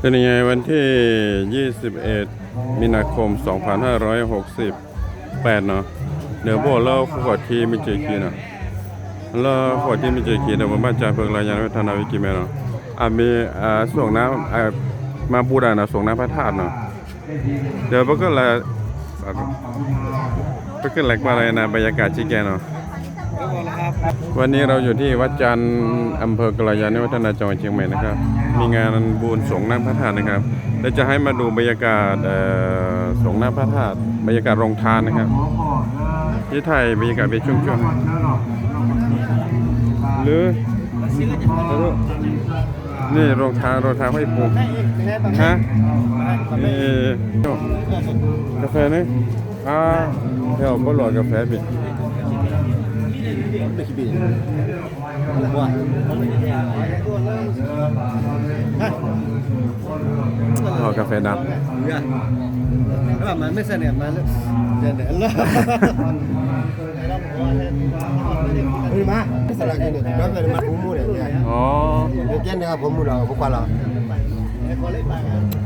เป็นยังไงวันที่ 21 มีนาคม 2568 เนาะเดี๋ยวบอกเล่าขวดที่มีเจคีเนาะเล่าขวดที่มีเจคีเดี๋ยวผมบ้านจ่าเพิงรายงานวัฒนาวิกิเมเนาะอ่ามีอ่าส่งน้ำอ่ามาบูดาเนาะส่งน้ำพระธาตุเนาะเดี๋ยวก็ละก็ขึ้นแหลกมาอะไรนะบรรยากาศชี้แกเนาะ วันนี้เราอยู่ที่วัดจันทร์อำเภอกระยาณิวัฒนาจังหวัดเชียงใหม่นะครับ มีงานบุญสงน้ำพระธาตุนะครับและจะให้มาดูบรรยากาศสงน้ำพระธาตุบรรยากาศโรงทานนะครับที่ไทยบรรยากาศเป็นช่วงๆหรือนี่โรงทานโรงทานให้ปูฮะนี่กาแฟนี่อ่าเดี๋ยวก็หลอดกาแฟบิอ๋ อกาแฟด Enggak. man bisa nih, man. Jadi Allah. Ini mah. Bisa lagi nih. Kan dari mas umur ya. ำอ๋อ Mungkin ya umur lah, bukan lah.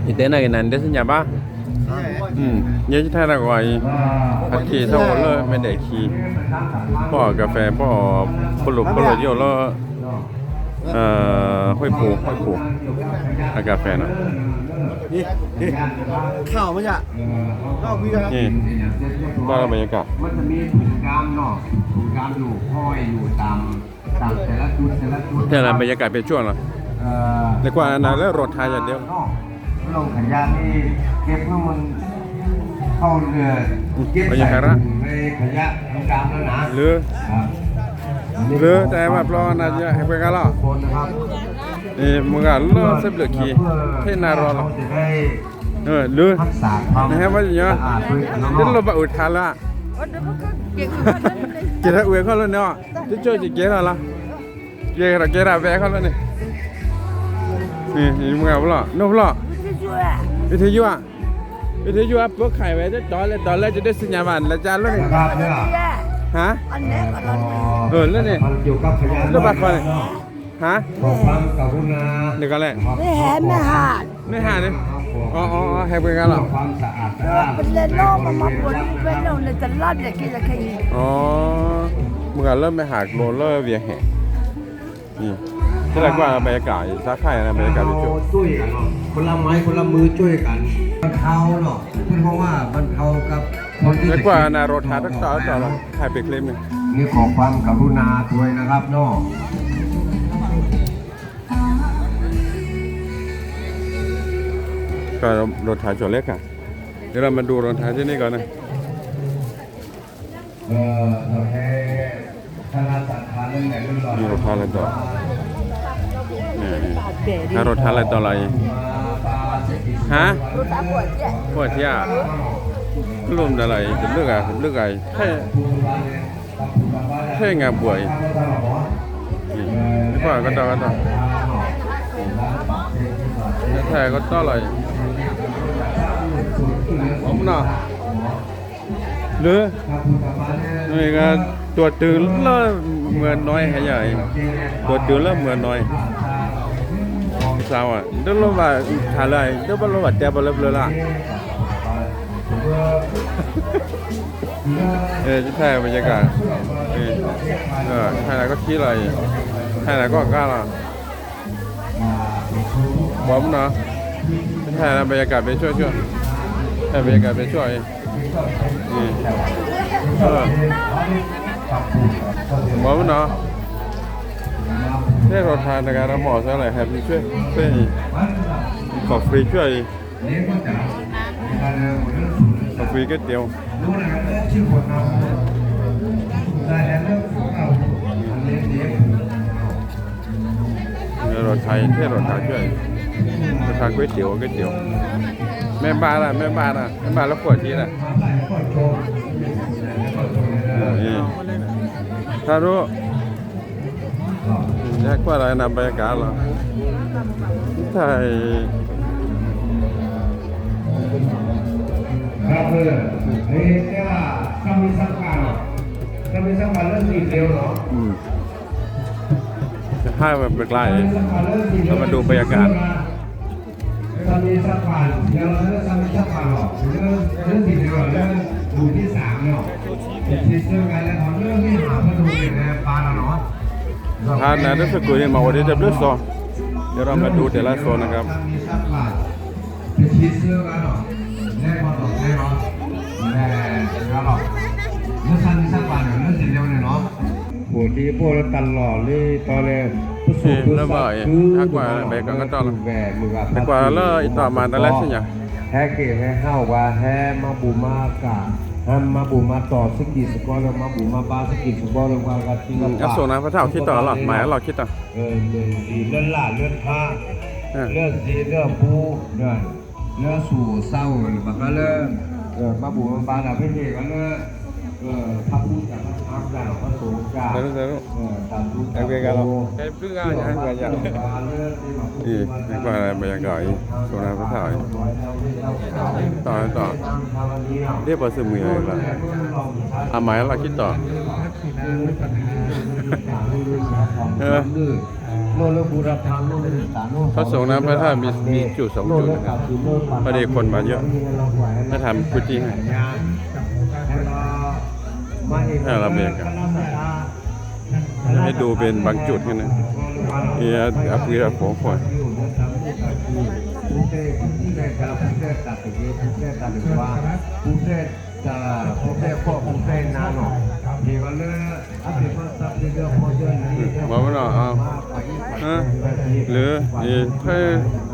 อีเต้นอะไรนั่นเดสัญญาบ้าอืมเยอะที่ไทยละกว่าอีผัดขี่เท่าเลยไม่ได้ขี่พ่อกาแฟพ่อปลุกปลุกเยอะแล้วเอ่อห้อยผูห้อยผูอากาแฟเนาะ Ih, ih. Khảo mới nhạ. Khảo quý cái. นี่ก็บรรยากาศมันจะมีถุงกามเนาะถุงกามอยู่ห้อยอยู่ตามตามแต่ละจุดแต่ละจุดแต่ละบรรยากาศเป็นช่วงเหรอเอ่อแต่กว่าอันนั้นแล้วรถไทยอย่างเดียวนอก ลงขยะนี่เก็บเพื่อมันเข้าเรือเก็บใส่ยังไงละถุงในขยะถุงกลามแล้วนะหรือหรือแต่ว่าปลอน่าจะให้ไปกันแล้วคนนะครับนี่มึงอะเลิกเสพเหลือขี่เท่นารอเราละจะได้เออหรือกนะฮะว่าอย่างเงี้ยเดี๋ยวเราไปอุทานละเกล้าเวเขาแล้วเนาะจะช่วยจะเกล้าละเกล้าเกล้าแวเขาแล้วนี่นี่มึงเอาละโน้ละ วิทยุอะวิทยุอะพวกไข่ไว้จะตอนเลยตอนแรกจะได้สัญญาณบันแล้วจานแล้วนี่นะครับเนี่ยฮะเออแล้วนี่มันเกี่ยวกับขยะแล้วบัตรคนนี่ฮะขอความกรุณาเดี๋ยวกันแหละไม่แหนไม่หาดไม่หานี่อ๋ออ๋ออ๋อให้ไปกันหรอความสะอาดสะอาดเป็นเลนโลกมามาปวดเป็นเราเลยจะรอดอย่างกินจะใครอ๋อมึงอะเริ่มไปหาโรลเลอร์เวียแห่นี่ ที่แรกว่าบรรยากาศซักไข่นะบรรยากาศเป็นช่วงช่วยกันเนาะคนละไม้คนละมือช่วยกันบรรเทาเนาะเพราะว่าบรรเทากับคนที่แล้วกว่านารถทาตักต่อต่อละถ่ายไปคลิปหนึงนี่ขอความกรุณาด้วยนะครับเนาะก็รถถ่ายจอดเล็กอะเดี๋ยวเรามาดูรถถ่ายที่นี่ก่อนนะเออเราแค่ถ้าเราสัตว์ทานเรื่องไหนเรื่องราวนี่รถถ่ายอะไรต่อ ถ้ารถถ่ายอะไรต่ออะไรฮะรู้ตาปวดเนี่ยปวดที่อะรวมอะไรจะเลือกอะเลือกอะไรแค่แค่งานบวยนี่ไม่ว่าก็ต่อก็ต่อแล้วแท้ก็ต่ออะไรผมน่ะหรือนี่ก็ตัวตื่นแล้วเหมือนน้อยให้ใหญ่ตัวตื่นแล้วเหมือนน้อย สาวอะเดี๋ยวเราว่าทานเลยเดี๋ยวเราว่าแต่บ่เลิกเลยล่ะเออจะถ่ายบรรยากาศนี่เออถ่ายแล้วก็คิดอะไรถ่ายแล้วก็กล้าล่ะบอมเนาะถ่ายแล้ว บรรยากาศเป็นช่วงๆถ่ายบรรยากาศเป็นช่วงนี่เออหมอมันเนาะให้เราทานในการรับหมอซะหน่อยครับช่วยช่วยขอฟรีช่วยขอฟรีก๋วยเตี๋ยวเดี๋ยวเราไทยเทศเราทานช่วยเราทานก๋วยเตี๋ยวก๋วยเตี๋ยวแม่บ้านล่ะแม่บ้านล่ะแม่บ้านแล้วปวดทีล่ะเออนี่ถ้ารู้อยากว่าอะไรนะบรรยากาศเหรอไทยครับเพื่อนเฮ้ยแค่ว่าถ้ามีสักการถ้ามีสักการเรื่องสีเดียวเนาะอืมจะให้แบบไกลเรามาดูบรรยากาศถามีสักผ่านเดี๋ยวเราเลือกสามีสักผ่านหรอกเรื่องเรื่องที่เดียวเรื่องดูที่สามเนาะเป็นที่เรื่องกันแล้วของเรื่องที่หาพระดูในปลาเนาะ ทานนะรู้สึกกูเห็นมาวันนี้จะเลือกโซนเดี๋ยวเรามาดูแต่ละโซนนะครับมีสักผ่านเป็นที่เรื่องกันเนาะแน่พอตกแน่เนาะแน่แล้วหรอกเรื่องสามีสักผ่านเรื่องที่เดียวเนี่ยเนาะปวดดีปวดตลอดเลยตอนแรกแล้วบ่อยทักว่าไปกันก็ต้องแหวมือกับแต่กว่าแล้วอีต่อมาแต่ละสิ่งอย่างแฮเกตแฮเฮาว่าแฮมาบูมากะฮัมมา บูมาต่อสกิสกอลมาบูมาบาสกิสกอลว่ากะทิงก็ส่งนะพระเท่าคิดต่อหรอหมายเราคิดต่อเออเลื่อนดีเลื่อนล่าเลื่อนผ้าเออเลื่อนสีเลื่อนปูเลื่อนเลื่อนสู่เศร้าหรือว่าก็เลื่อนเออมาบูมาบาน่ะพี่เก็เลื่อนเออ พระพุทธกับพระธรรมกับพระสงฆ์กับสาธุสาธุเออตามทุกเอาเรียกกันหรอใครเพิ่งอ่านอย่างไรอย่างนี่นี่ก็อะไรบรรยากาศส่งนะพระเท่าต่อต่อเรียกว่าซื้อมืออะไรล่ะอะหมายเราคิดต่อเออพระสงฆ์น้ำพระธาตุมีมีจุดสองจุดนะครับพอดีคนมาเยอะถ้าทำพุทธิให้ ให้เราเบียกันให้ดูเป็นบางจุดแค่นั้นเอียอัปเกรดของคนบอกว่าเนาะเอาฮะหรือนี่เพื่ออาบัวที่เสจเคียปฏิคีดับเบิลต่อเออสาธุเหมือนแล้วเสจคีบ่ตับสบายอะแล้วก็บรรยากาศแล้ว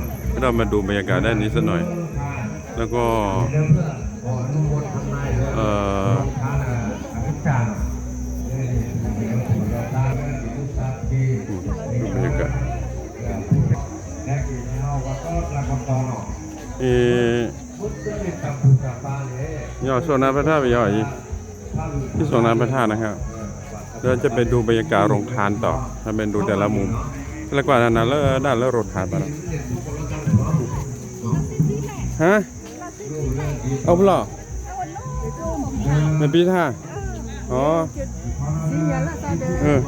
เรามาดูบรรยากาศด้านนี้สักหน่อย แล้วก็เอ่อดูบรรยากาศเอ่อยอดโซนาพระธาตุไปยออีกที่โซนาพระธาตุนะครับเราจะไปดูบรรยากาศโรงทานต่อถ้าเป็นดูแต่ละมุมแล้วกว่านั้นแล้วด้านแล้วโรงทานไปแล้ว ฮะเอาเปล่าเป็นปีท่าอ๋อเออ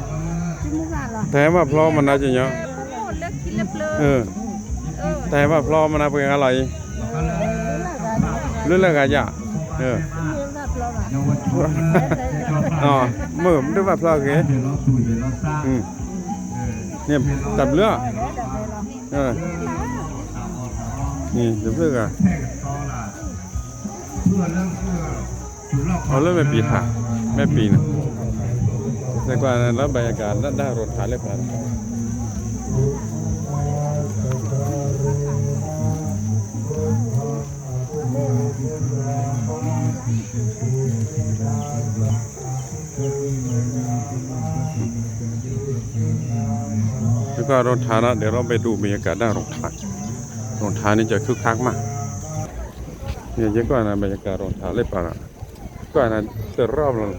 แต่ว่าพร้อมมันน่าจะเยอะเออแต่ว่าพร้อมมันน่าเป็นอะไรเรื่องอะไรกันอะเอออ๋อมือมันด้วยว่าพร้อมไงอืมเนี่ยตับเลือเออ นี่ตับเลือดอะเอาเรื่องแม่ปีถ่าแม่ปีนะแต่กว่านั้นแล้วบรรยากาศด้านด้านรถขายเลยพันแล้วก็รถทานนะเดี๋ยวเราไปดูบรรยากาศด้านรถทาน รถทานี่จะคึกคักมากเนี่ยเยอะกว่านะบรรยากาศรถทาเลยป่ะนะกว่านั้นจะรอบแล้ว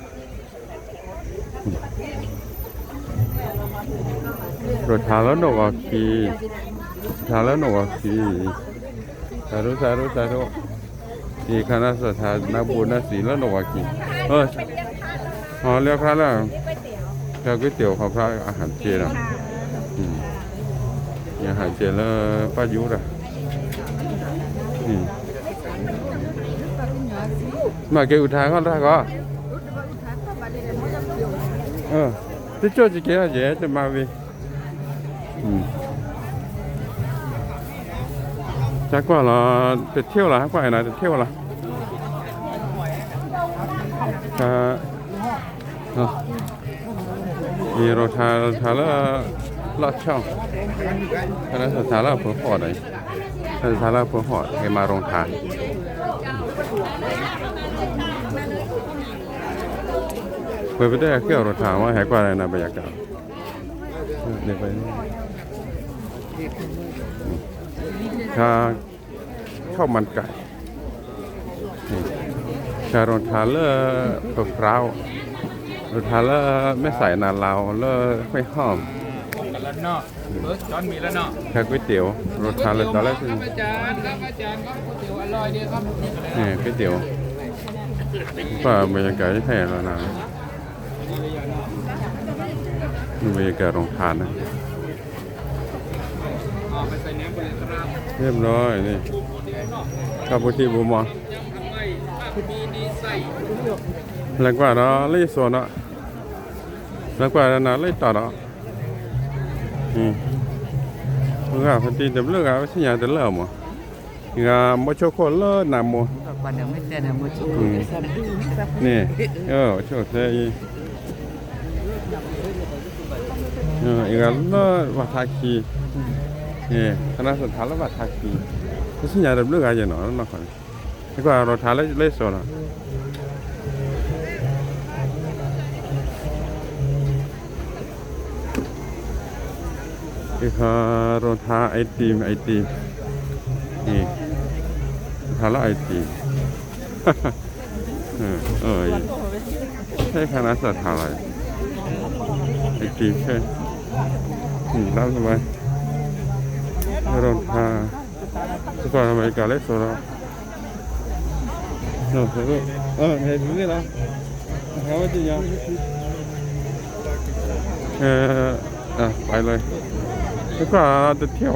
รถทาแล้วหนกออกขี่ทาแล้วหนกอกีสาธุสาธุสาธุอีคณะสถานนาบุญนาศีลแล้วหนกอกีเอออ๋อเรียกพระแล้วแค่ก๋วยเตี๋ยวของพระอาหารเจนะอืม nhà hàng chè là ba dũ rồi ừ. mà cái ưu tháng con मागे उठाएको राखेको अँ त्यस्तो चाहिँ के हो झे त्यो मावि त्यहाँको होला त्यो थियो होला आएको होइन त्यो थियो होला मेरो थाहा थाहा ल छ थाहा छ थाहा पो पढाइ lọt trong คณะสถาราเพื่อหอดเลยคณะสถาราเพื่อหอดให้มาโรงทานเปิดไปได้เกี่ยวรถถามว่าแหกว่าอะไรนะบรรยากาศเดี๋ยวไปนี่ถ้าข้าวมันไก่ชารอนทาเลอร์มะพร้าวรอนทาเลอร์ไม่ใส่นาลาวเลอร์ไม่หอม กันแล้วเนาะเออจอนมีแล้วเนาะแค่ก๋วยเตี๋ยวรสชาติเลยตอนแรกคือครับอาจารย์ครับอาจารย์ครับก๋วยเตี๋ยวอร่อยดีครับนี่ก๋วยเตี๋ยวว่าบรรยากาศแท้แล้วนะนี่บรรยากาศโรงทานนะเอาไปใส่เนื้อไปเลยครับเรียบร้อยนี่ข้าวโพดที่บูมอยังทำไมถ้ามีดีใส่แล้วกว่าเนาะเลยโซนเนาะแล้วกว่าเนาะเลยต่อเนาะ nga pati dablo ga wasi nya dala mo nga mo choko lo na mo pada mete na mo choko ne yo cho se yi yo nga lo wa ta ki ne kana sa ta lo wa ta ki wasi nya dablo ga je no no ko ne ko ro ta le le so na นี่คณะสุดท้ายแล้ววัดทาคีที่สิ่งใหญ่เรื่องอะไรเนาะนั่นคนแล้วก็เราโราทาไอติมไอติมนี่ทาล้วไอติมเออเออใช่คณะสัตว์อะไรไอจีใช่อืมรับสบายรองทาสกอร์อเมริกาเล็กสุดแล้วเออเออเห็นนี่นะเขาว่าจริงยังเอออะไปเลย แล้วก็จะเที่ยว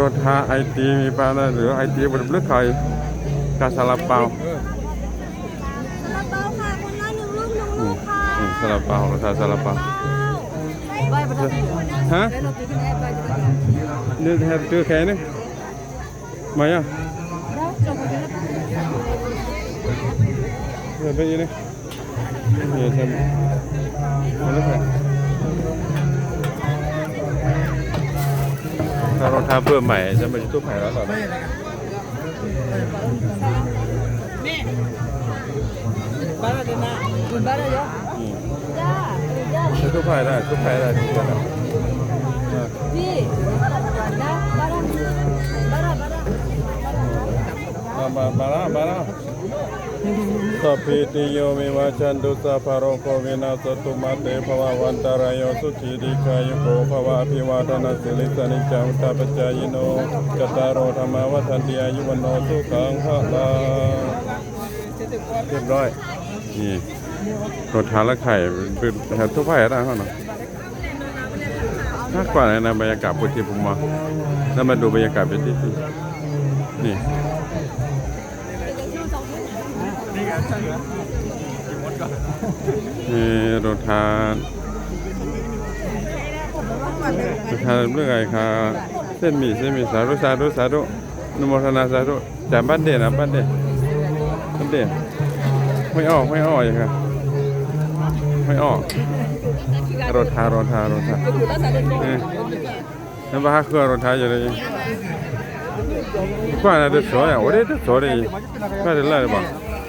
รถทาไอตีมีปลาหรือไอตีบนเลือกไข่กาซาลาเปาซาลาเปาค่ะคนละหนึ่งลูกหนึ่งอืลูมกค่ะอืมซาลาเปาราคาซาลาเปา Vai pada Hah? Kalau bikin air baju. นี่แทบเจอแค่นี่มาอะเดี๋ยวไปอีกนี่เดี๋ยวจะมาแล้วค่ะ ถ้ารองเท้าเพื่อใหม่จะมาตู้ไผ่แล้วเหรอ Gimana ya? อืมจ้าจ้าใช้ตู้ไผ่ได้ตู้ไผ่ได้ทุกคนอะพี่นะบาราบาราบารามามามาละมาละ สัพพิติโยมิวาจันตุสัพพโรโควินาสตุมาเตภวะวันตารายสุขีดิคายุโกภวะอภิวาทนาสิลิสานิจังตาปจจายโนจตารโอธรรมวัฏันติอายุวันโนสุขังพะลาเรียบร้อย นี่รถทานและไข่เป็นแถวทั่วไปได้เขาเนาะมากกว่าในนบรรยากาศพุทธิภูมิมาแล้วมาดูบรรยากาศเป็นที่ที่นี่ นี่รถทานรถทานเรื่องอะไรครับเส้นหมี่เส้นหมี่สาธุสาธุสาธุนุโมทนาสาธุจากบ้านเด่นนะบ้านเด่นบ้านเด่นไม่ออกไม่ออกอย่างครับไม่ออกรถทารถทารถทานนี่นั่นบ้าคือรถทาอยู่เลยกว่าน่ะสวยอะโอ้เด็ดสวยเลยก็เด็ดเลยบ้างอีกคันละพวกเขาพวกเขาใช่รองเท้าอะเลตตอแรกเลยวัดเ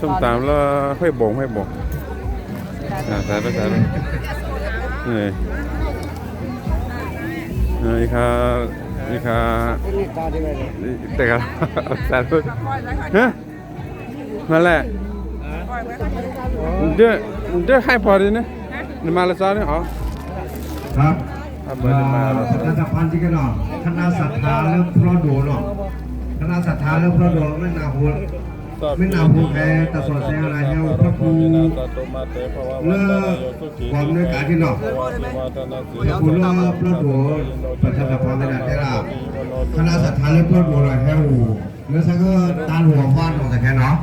ส้มตามแล้วห้อยบงห้อยบงอ่าสาธุสาธุนี่นี่ครับนี่ครับแต่กันสาธุฮะมาแหละเดี๋ยวเดี๋ยวให้พอดีนะนี่มาและซาเนี่ยอ๋อครับครับเบอร์จะมาแล้วประชาสัมพันธ์ที่กันเนาะคณะศรัทธาเรื่องพระโดเนาะคณะศรัทธาเรื่องพระโดไม่นาหูไม่นาหูแคตสอนเสียอะไรเฮาพระครูเลิกความด้วยการที่นาะพระครูเลิกพระโดประชาสัมพันธ์ในนั้นได้ละคณะศรัทธาเรื่องพระโดอะไรเฮาเนื้อสักก็ตาหัวฟาดของแต่แค่เนาะ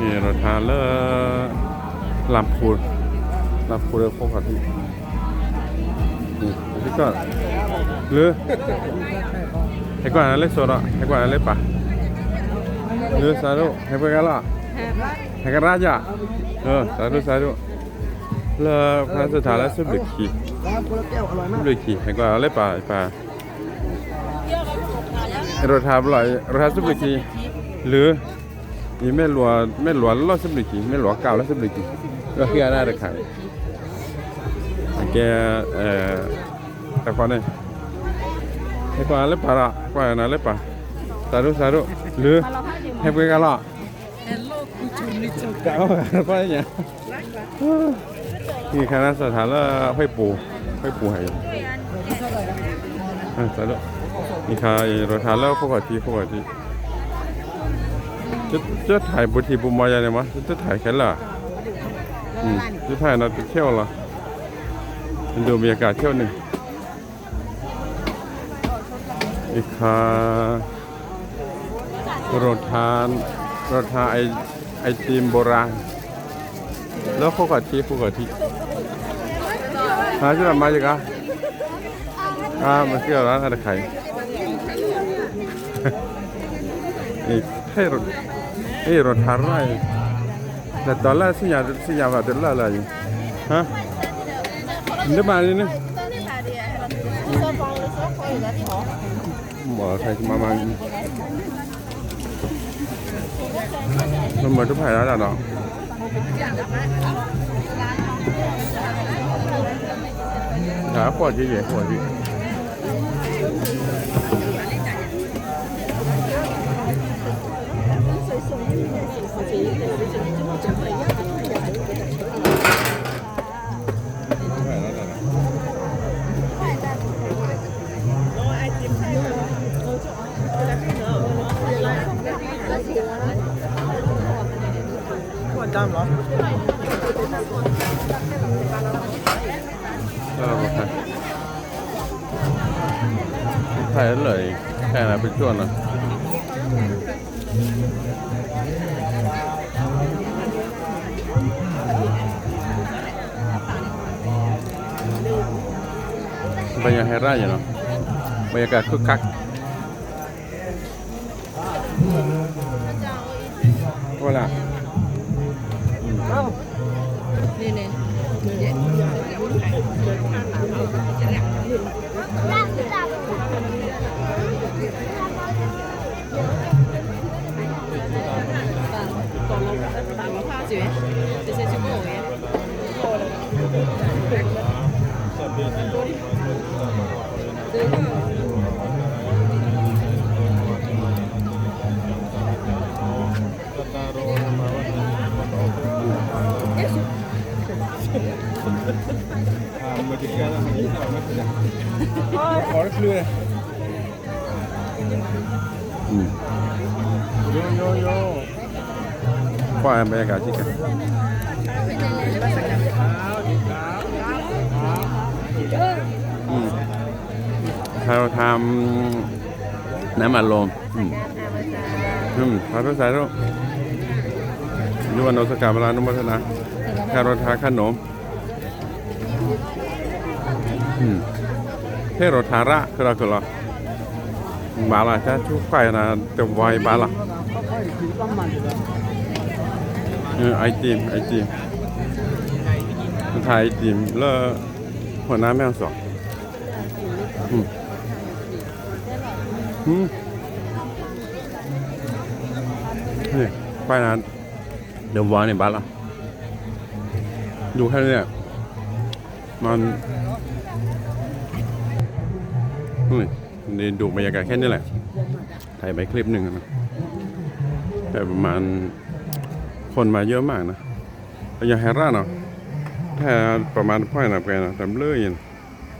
นี่รถทาเลอร์ลำพูดลำพูดเรือโคกะทินี่ พี่ก็หรือให้กว่านั้นเล็กสุดอะให้กว่านั้นเล็กปะหรือสาธุให้ไปกันละให้กันราชาเออสาธุสาธุแล้วพระสถานและสุบลิกีครับคนละแก้วอร่อยสุมากบลิกีให้กว่านั้นเล็กปะปะรถทาบลอยรถทาสุบลิกีหรือนี่แม่หลวงแม่หลวงรอสุบลิกีแม่หลวงเก่าแล้วสุบลิกีก็คืออะไรกันแกเอ่อ takwane hepa lepa ra kwa na lepa saru saru lu hepa kala hello kuchuni chuka ka pa ya นี่ยนี่คณะสถานละห้อยปูห้อยปูไหอ่าสาธุนี่ค่ะรถฐานแล้วพวกอที่พวกอทีจะจะถ่ายบุตรีบุมายาเนี่ยมั้จะถ่ายแค่ละจะถ่ายนัดเที่ยวละดูบรรยากาศเที่ยวหนึ่ง อีกค่ะโรทานโรทานไอไอติมโบราณ แล้วพวกกะทิพวกกะทิหาที่ไหนมาจากะอ่ามาเที่ยวร้านอะไรขายอีกให้รถเอ้รถทานไรแต่ตอนแรกสิญญาสิญญาว่าจะละอะไรฮะ Ini mana ini? Mở thầy mà mà Nó mở cái phải đó là đó Đã quả gì vậy? Quả gì? দাম phải đến lời hay là bên chuồn rồi Banyak heranya no. Banyak kaku kak. Tham ném mà lồm. Ừ. Ừ, phát rất dài đâu. ยุวันโนสกาเวลานุมัตนาคารถาขนมอืมเทโรทาระคือเราคือเราบาลาจะชุกไก่นะเต็มวัยบา ลาเออไอติมไอติมถ่ายไอติมแล้วหัวหน้าแม่งสองอืมอืมนี่ไปนะเดี๋ยววานในบ้านละดูแค่นี้มัน นี่นี่ดูบรรยากาศแค่นี้แหละ ถ่ายไปคลิปหนึ่งนะแต่ประมาณคนมาเยอะมากนะยังแฮร่าเนาะถ้าประมาณพ่อยนะไปนะแต่เลื่อยนะ